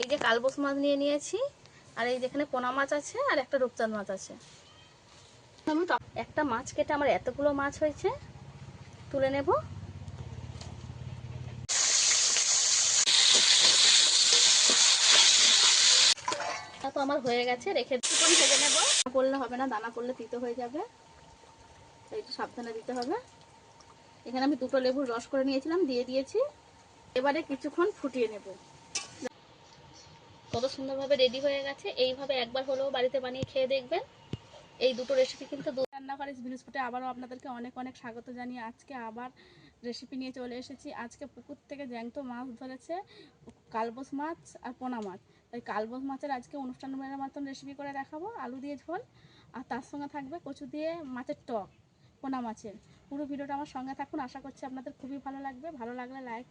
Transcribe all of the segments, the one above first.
এই যে কালবোস মাছ নিয়ে নিয়েছি, আর এই যেখানে পোনা মাছ আছে আর একটা রূপচাঁদ মাছ আছে। আমি একটা মাছ কেটে আমার এতগুলো মাছ হয়েছে, তুলে নেব। তা আমার হয়ে গেছে, রেখে চিকন ভেজে নেব। পড়লে হবে না, দানা পড়লে তিতো হয়ে যাবে। একটু সাবধানে দিতে হবে। এখানে আমি দুটো লেবুর রস করে নিয়েছিলাম, দিয়ে দিয়েছি। এবারে কিছুক্ষণ ফুটিয়ে নেব। কত সুন্দরভাবে রেডি হয়ে গেছে। এইভাবে একবার হলেও বাড়িতে বানিয়ে খেয়ে দেখবেন। এই দুটো রেসিপি কিন্তু দু- রান্নাঘরে বিস্কুটে আবারও আপনাদেরকে অনেক অনেক স্বাগত জানিয়ে আজকে আবার রেসিপি নিয়ে চলে এসেছি। আজকে পুকুর থেকে জ্যাংতো মাছ ধরেছে, কালবোস মাছ আর পোনা মাছ। তাই কালবোস মাছের আজকে অনুষ্ঠানের মতন রেসিপি করে দেখাবো। আলু দিয়ে ঝোল আর তার সঙ্গে থাকবে কচু দিয়ে মাছের টক, পোনা মাছের। পুরো ভিডিওটা আমার সঙ্গে থাকুন। আশা করছি আপনাদের খুবই ভালো লাগবে। ভালো লাগলে লাইক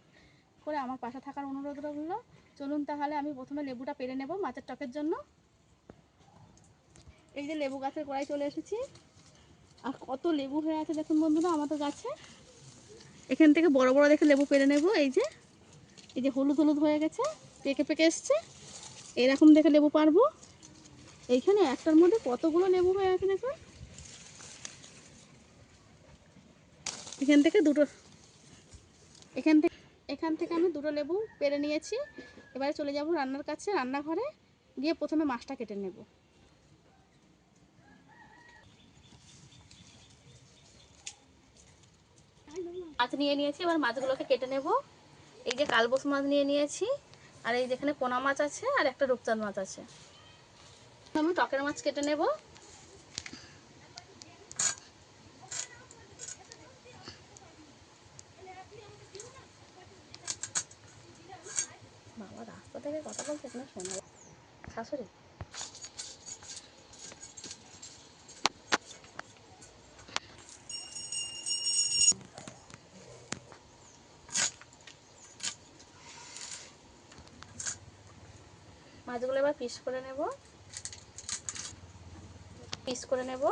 করে আমার পাশে থাকার অনুরোধ রইল। চলুন তাহলে আমি প্রথমে লেবুটা পেরে নেব মাছের টকের জন্য। এই যে লেবু গাছের গোড়ায় চলে এসেছি। আর কত লেবু হয়ে আছে দেখুন বন্ধুরা আমাদের গাছে। এখান থেকে বড় বড় দেখে লেবু পেরে নেব, এই যে। এই যে হলুদ হলুদ হয়ে গেছে, পেকে পেকে এসছে। এরকম দেখে লেবু পারব। এইখানে একটার মধ্যে কতগুলো লেবু হয়ে আছে দেখুন। এখান থেকে দুটো এখান থেকে এখান থেকে আমি দুটো লেবু পেরে নিয়েছি। এবারে চলে যাব রান্নার কাছে, রান্নাঘরে গিয়ে প্রথমে মাছটা কেটে নেব। মাছ নিয়ে নিয়েছি, এবার মাছগুলোকে কেটে নেব। এই যে কালবোস মাছ নিয়ে নিয়েছি, আর এই যেখানে পোনা মাছ আছে আর একটা রূপচাঁদ মাছ আছে। আমি টকের মাছ কেটে নেব। থেকে কথা বলছে না। শোনা শাশুড়ি? মাছগুলো এবার পিস করে নেব। পিস করে নেব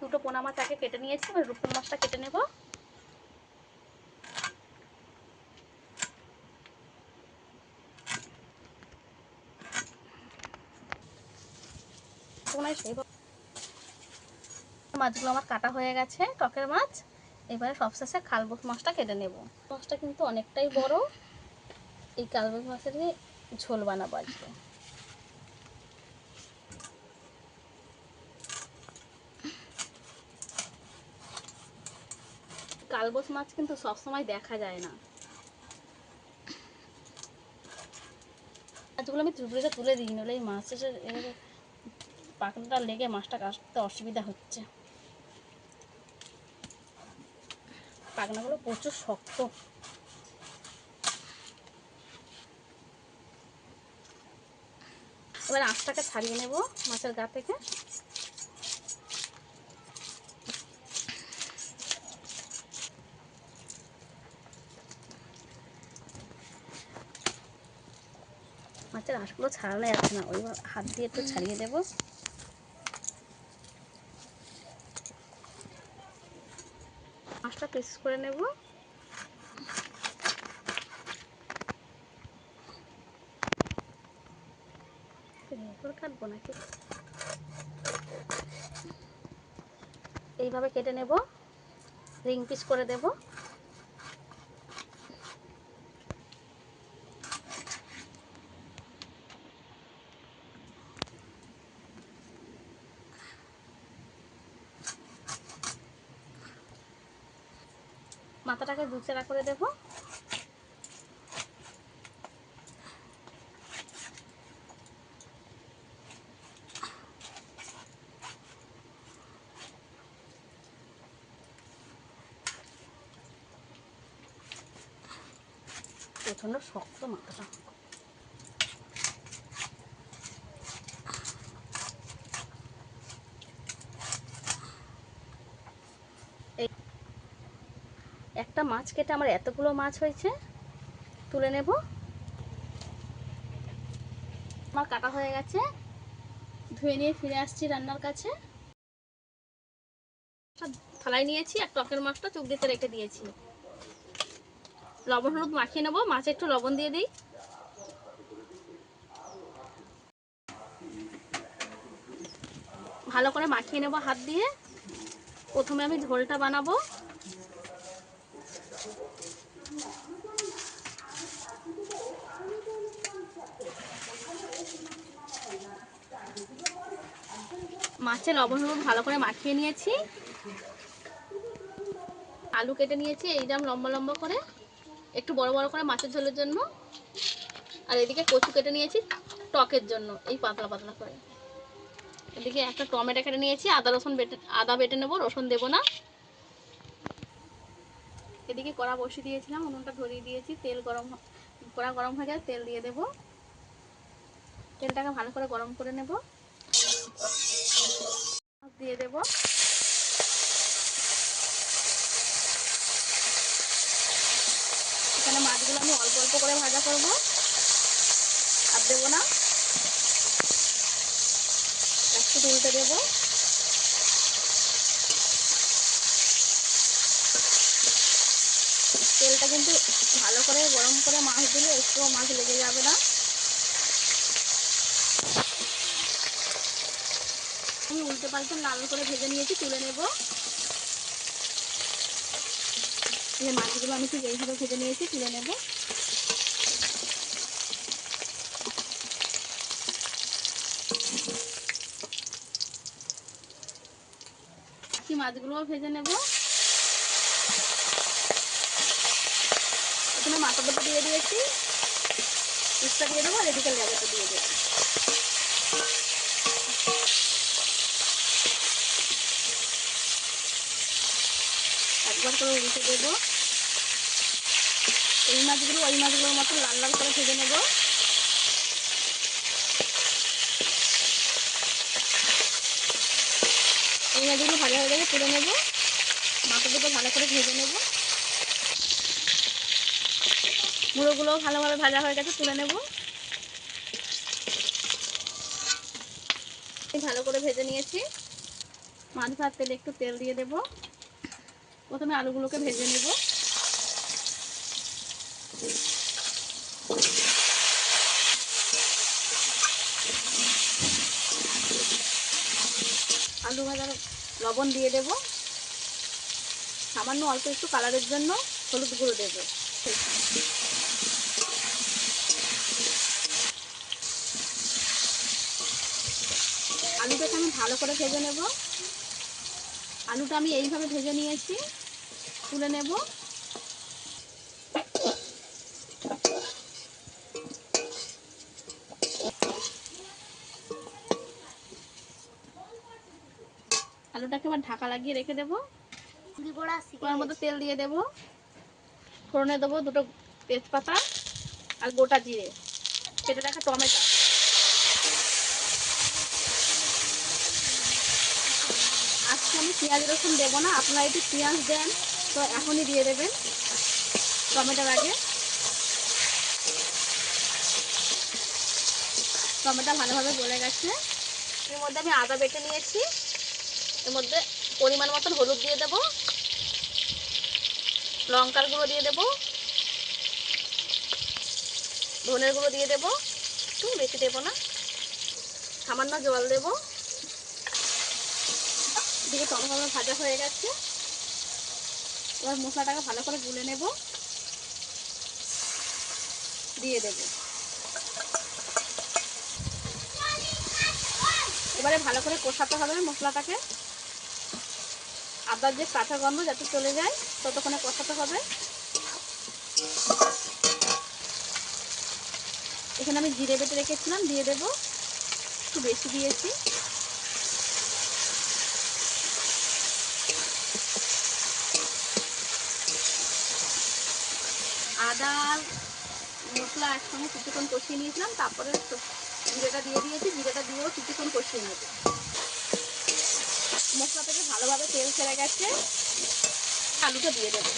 দুটো পোনা মাছ আগে কেটে নিয়েছি, এবার রূপন মাছটা কেটে নেব। মাছগুলো আমার কাটা হয়ে গেছে, টকের মাছ। এবারে সবশেষে খালবোস মাছটা কেটে নেব। মাছটা কিন্তু অনেকটাই বড়। এই কালবোস মাছের ঝোল বানাবো আজকে। কালবোস মাছ কিন্তু সবসময় দেখা যায় না। মাছগুলো আমি ত্রিপুরিটা তুলে দিই নলে এই এবারে পাকড়াটা লেগে মাছটা কাটতে অসুবিধা হচ্ছে। পাখনাগুলো প্রচুর শক্ত। এবার আঁশটাকে ছাড়িয়ে নেব মাছের গা থেকে। মাছের আঁশগুলো ছাড়ানো যাচ্ছে না, ওই হাত দিয়ে একটু ছাড়িয়ে দেবো। মাছটা পিস করে নেব। কাটবো নাকি? এইভাবে কেটে নেব রিং পিস করে দেব। মাথাটাকে দুচেরা করে দেব। প্রচণ্ড শক্ত মাথাটা। মাছ কেটে আমার এতগুলো মাছ হয়েছে, তুলে নেব। আমার কাটা হয়ে গেছে। ধুয়ে নিয়ে ফিরে আসছি রান্নার কাছে। থালায় নিয়েছি, আর টকের মাছটা চুক দিতে রেখে দিয়েছি। লবণ হলুদ মাখিয়ে নেব, মাছে একটু লবণ দিয়ে দিই। ভালো করে মাখিয়ে নেব হাত দিয়ে। প্রথমে আমি ঝোলটা বানাবো। মাছে লবণ হলুদ ভালো করে মাখিয়ে নিয়েছি। আলু কেটে নিয়েছি এইরকম লম্বা লম্বা করে। একটু বড় বড় করে মাছের ঝোলের জন্য। আর এদিকে কচু কেটে নিয়েছি টকের জন্য, এই পাতলা পাতলা করে। এদিকে একটা টমেটো কেটে নিয়েছি, আদা রসুন বেটে, আদা বেটে নেব, রসুন দেবো না। এদিকে কড়া বসিয়ে দিয়েছিলাম, উনুনটা ধরিয়ে দিয়েছি, তেল গরম কড়া গরম হয়ে গেলে তেল দিয়ে দেবো। তেলটাকে ভালো করে গরম করে নেব। দিয়ে দেবো। এখানে মাছগুলো আমি অল্প অল্প করে ভাজা করব। আর দেবো না। একটু উল্টে দেবো। তেলটা কিন্তু ভালো করে গরম করে মাছ দিলে একটুও মাছ লেগে যাবে না। আমি উল্টে পাল্টে লাল করে ভেজে নিয়েছি, তুলে নেব। এই মাছগুলো আমি ঠিক এইভাবে ভেজে নিয়েছি, তুলে নেব। বাকি মাছগুলোও ভেজে নেব। এখানে মাথা দিয়ে দিয়েছি। দিয়ে দেবো আর এদিকে লেবাটা দিয়ে দেবো। করে উল্টে দেবো। এই মাছগুলো, ওই মাছগুলোর মতো লাল লাল করে ভেজে নেব। এই মাছগুলো ভালো হয়ে গেলে তুলে নেব। দুটো ভালো করে ভেজে নেব। মুড়োগুলোও ভালোভাবে ভাজা হয়ে গেছে, তুলে নেব। ভালো করে ভেজে নিয়েছি। মাছ ভাত তেলে একটু তেল দিয়ে দেব। প্রথমে আলুগুলোকে ভেজে নেব। আলু ভাজার লবণ দিয়ে দেব। সামান্য অল্প একটু কালারের জন্য হলুদ গুঁড়ো দেবো। আলুটাকে আমি ভালো করে ভেজে নেব। আলুটা আমি এইভাবে ভেজে নিয়েছি। তুলে নেব। আলুটাকে আবার ঢাকা লাগিয়ে রেখে দেবো। মধ্যে তেল দিয়ে দেবো। ফোড়নে দেবো দুটো তেজপাতা আর গোটা জিরে। কেটে রাখা টমেটো আজকে আমি পেঁয়াজ রসুন দেবো না, আপনারা একটু পেঁয়াজ দেন, তো এখনই দিয়ে দেবেন টমেটোর আগে। টমেটো ভালোভাবে গলে গেছে। এর মধ্যে আমি আদা বেটে নিয়েছি। এর মধ্যে পরিমাণ মতন হলুদ দিয়ে দেবো। লঙ্কার গুঁড়ো দিয়ে দেবো। ধনের গুঁড়ো দিয়ে দেবো। একটু বেশি দেবো না। সামান্য জল দেবো। দিকে টমেটো ভাজা হয়ে গেছে। এবার মশলাটাকে ভালো করে গুলে নেব। দিয়ে দেব। এবারে ভালো করে কষাতে হবে মশলাটাকে। আদার যে কাঁচা গন্ধ যাতে চলে যায়, ততক্ষণে কষাতে হবে। এখানে আমি জিরে বেটে রেখেছিলাম, দিয়ে দেব। একটু বেশি দিয়েছি। আদা মশলা একসঙ্গে কিছুক্ষণ কষিয়ে নিয়েছিলাম, তারপরে জিরেটা দিয়ে দিয়েছি, জিরেটা দিয়েও কিছুক্ষণ কষিয়ে নেব। মশলা থেকে ভালোভাবে তেল ছেড়ে গেছে, আলুটা দিয়ে দেবো।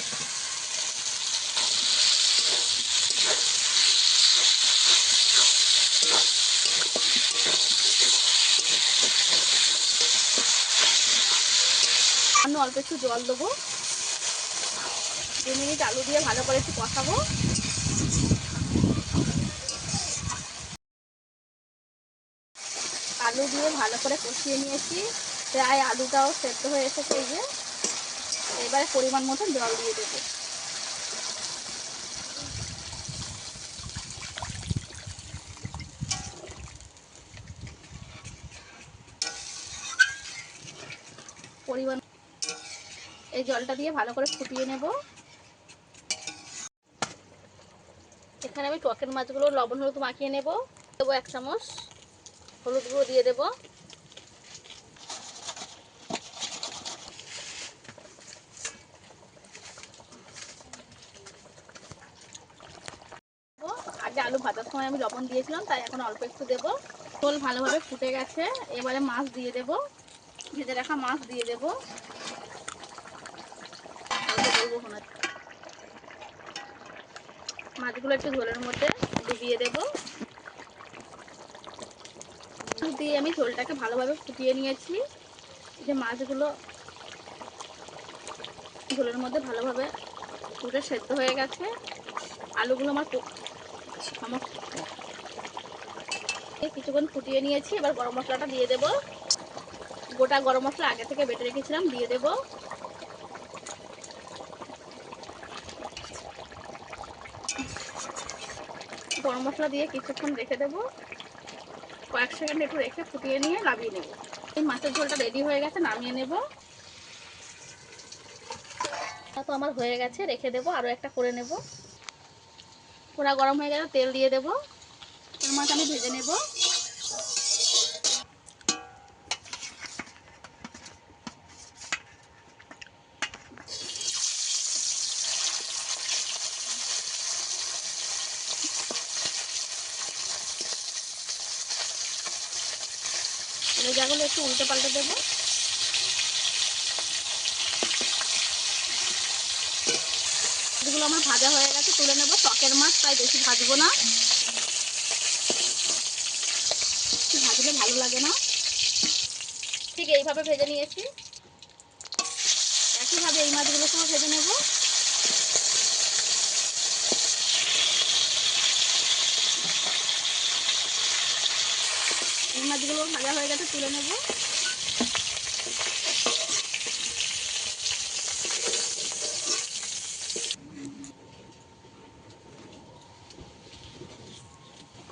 অল্প একটু জল দেবো। দু মিনিট আলু দিয়ে ভালো করে একটু কষাবো। আলু দিয়ে ভালো করে কষিয়ে নিয়েছি। প্রায় আলুটাও সেদ্ধ হয়ে এসেছে যে। এবারে পরিমাণ মতো জল দিয়ে দেবো। পরিমাণ এই জলটা দিয়ে ভালো করে ফুটিয়ে নেব। এখানে আমি টকের মাছগুলো, লবণ হলুদ মাখিয়ে নেব। দেবো এক চামচ। হলুদ গুঁড়ো দিয়ে দেবো। আগে আলু ভাজার সময় আমি লবণ দিয়েছিলাম, তাই এখন অল্প একটু দেবো। ঝোল ভালোভাবে ফুটে গেছে, এবারে মাছ দিয়ে দেবো। ভেজে রাখা মাছ দিয়ে দেবো। মাছগুলো একটু ঝোলের মধ্যে ডুবিয়ে দেবো। দিয়ে আমি ঝোলটাকে ভালোভাবে ফুটিয়ে নিয়েছি। যে মাছগুলো ঝোলের মধ্যে ভালোভাবে ফুটে সেদ্ধ হয়ে গেছে। আলুগুলো আমার আমার কিছুক্ষণ ফুটিয়ে নিয়েছি। এবার গরম মশলাটা দিয়ে দেব। গোটা গরম মশলা আগে থেকে বেটে রেখেছিলাম, দিয়ে দেব। গরম মশলা দিয়ে কিছুক্ষণ রেখে দেবো। কয়েক সেকেন্ড একটু রেখে ফুটিয়ে নিয়ে নামিয়ে নেব। এই মাছের ঝোলটা রেডি হয়ে গেছে, নামিয়ে নেব। তো আমার হয়ে গেছে, রেখে দেবো আরও একটা করে নেব। পুরা গরম হয়ে গেলে তেল দিয়ে দেবো। মাছ আমি ভেজে নেব লেজাগুলো একটু উল্টে পাল্টে দেবো এগুলো আমার ভাজা হয়ে গেছে, তুলে নেব। টকের মাছ, তাই বেশি ভাজবো না। ভাজলে ভালো লাগে না। ঠিক এইভাবে ভেজে নিয়েছি। একইভাবে এই মাছগুলো মাছগুলোকেও ভেজে নেব। এই মাছগুলো ভাজা হয়ে গেছে, তুলে নেব।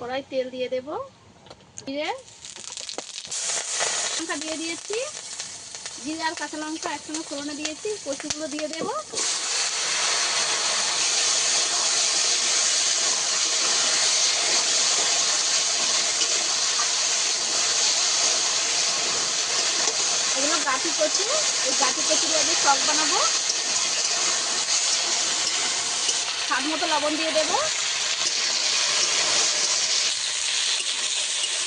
কড়াই তেল দিয়ে দেব। জিরে লঙ্কা দিয়ে দিয়েছি। জিরে আর কাঁচা লঙ্কা একসঙ্গে ফোড়নে দিয়েছি। কচুগুলো দিয়ে দেব। এগুলো কচু। টক বানাবো। স্বাদ মতো লবণ দিয়ে দেবো।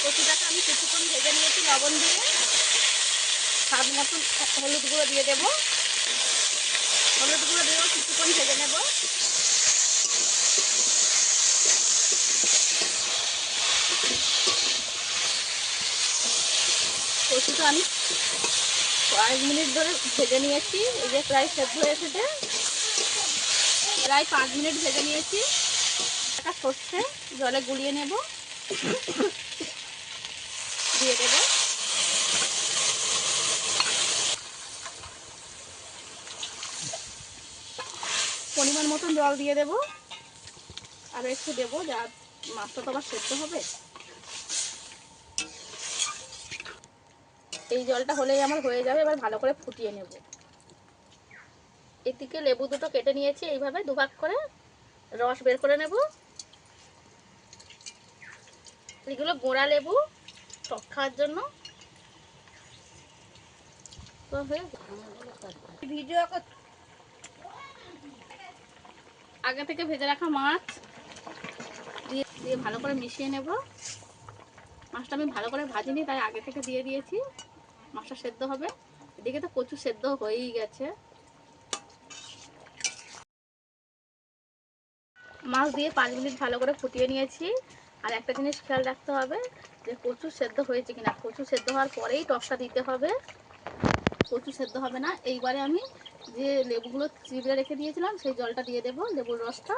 কচুটাকে আমি কিছুক্ষণ ভেজে নিয়েছি, লবণ দিয়ে। স্বাদ মতন হলুদ গুঁড়ো দিয়ে দেবো। হলুদ গুঁড়ো দিয়েও কিছুক্ষণ ভেজে নেব। কচুটা আমি কয়েক মিনিট ধরে ভেজে নিয়েছি। এই যে প্রায় সেদ্ধ হয়ে এসেছে। প্রায় পাঁচ মিনিট ভেজে নিয়েছি। একটা সর্ষে জলে গুলিয়ে নেব। দিয়ে দেব। পরিমাণ মতন জল দিয়ে দেব। আর একটু দেবো যা মাছটা তো আবার সেদ্ধ হবে। এই জলটা হলেই আমার হয়ে যাবে, এবার ভালো করে ফুটিয়ে নেব। এদিকে লেবু দুটো কেটে নিয়েছি, এইভাবে দুভাগ করে রস বের করে নেব। এগুলো গোড়া লেবু টক খাওয়ার জন্য। আগে থেকে ভেজে রাখা মাছ। দিয়ে দিয়ে ভালো করে মিশিয়ে নেব। মাছটা আমি ভালো করে ভাজিনি, তাই আগে থেকে দিয়ে দিয়েছি। মাছটা সেদ্ধ হবে। এদিকে তো কচু সেদ্ধ হয়েই গেছে। মাছ দিয়ে পাঁচ মিনিট ভালো করে ফুটিয়ে নিয়েছি। আর একটা জিনিস খেয়াল রাখতে হবে যে কচু সেদ্ধ হয়েছে কিনা। কচু সেদ্ধ হওয়ার পরেই টকটা দিতে হবে। কচু সেদ্ধ হবে না। এইবারে আমি যে লেবুগুলো চিবড়ে রেখে দিয়েছিলাম, সেই জলটা দিয়ে দেবো, লেবুর রসটা।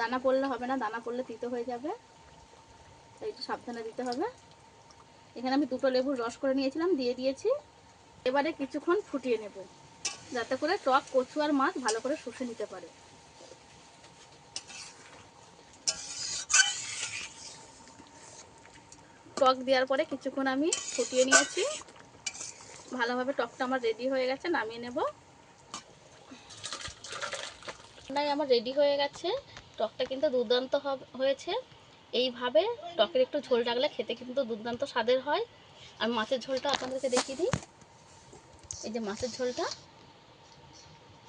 দানা পড়লে হবে না, দানা পড়লে তিতো হয়ে যাবে। তাই একটু সাবধানে দিতে হবে। এখানে আমি দুটো লেবুর রস করে নিয়েছিলাম, দিয়ে দিয়েছি। এবারে কিছুক্ষণ ফুটিয়ে নেব, যাতে করে টক, কচু আর মাছ ভালো করে শুষে নিতে পারে। টক দেওয়ার পরে কিছুক্ষণ আমি ফুটিয়ে নিয়েছি। ভালোভাবে টকটা আমার রেডি হয়ে গেছে, নামিয়ে নেব। নাই আমার রেডি হয়ে গেছে, টকটা কিন্তু দুর্দান্ত হয়েছে। এইভাবে টকের একটু ঝোল রাখলে খেতে কিন্তু দুর্দান্ত স্বাদের হয়। আর মাছের ঝোলটা আপনাদেরকে দেখিয়ে দিই। এই যে মাছের ঝোলটা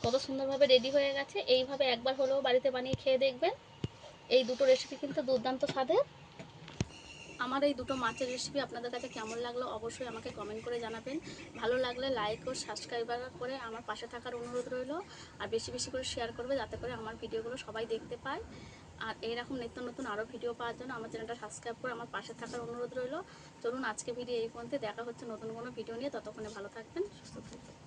কত সুন্দরভাবে রেডি হয়ে গেছে। এইভাবে একবার হলেও বাড়িতে বানিয়ে খেয়ে দেখবেন। এই দুটো রেসিপি কিন্তু দুর্দান্ত স্বাদের। আমার এই দুটো মাছের রেসিপি আপনাদের কাছে কেমন লাগল অবশ্যই আমাকে কমেন্ট করে জানাবেন। ভালো লাগলে লাইক ও সাবস্ক্রাইবার করে আমার পাশে থাকার অনুরোধ রইল। আর বেশি বেশি করে শেয়ার করবে যাতে করে আমার ভিডিওগুলো সবাই দেখতে পায়। আর এইরকম নিত্য নতুন আরও ভিডিও পাওয়ার জন্য আমার চ্যানেলটা সাবস্ক্রাইব করে আমার পাশে থাকার অনুরোধ রইল। চলুন আজকে ভিডিও এই পর্যন্ত দেখা হচ্ছে নতুন কোনো ভিডিও নিয়ে। ততক্ষণে ভালো থাকবেন, সুস্থ থাকবেন।